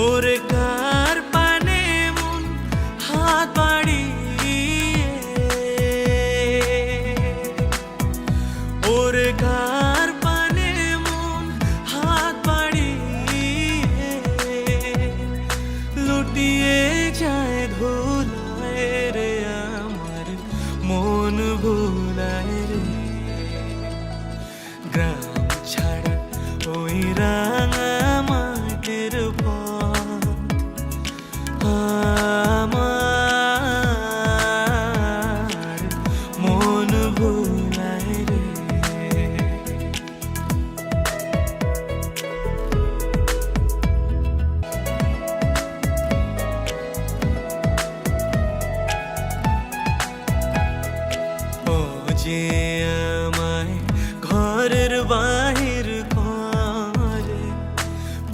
ওরে কার পানে মন হাত ওরে হাত লুটিয়ে রে আমার, মন রে। ছাড়া ওই রাঙা মাটির ও যে আমায় ঘরের বাহির করে,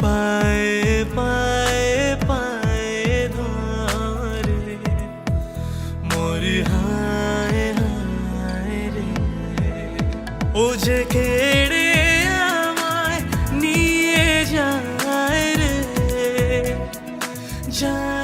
পায়ে পায়ে পায়ে ধরে। মরি হায় হায় রে। ও যে কেড়ে আমায় নিয়ে যায় রে। যায়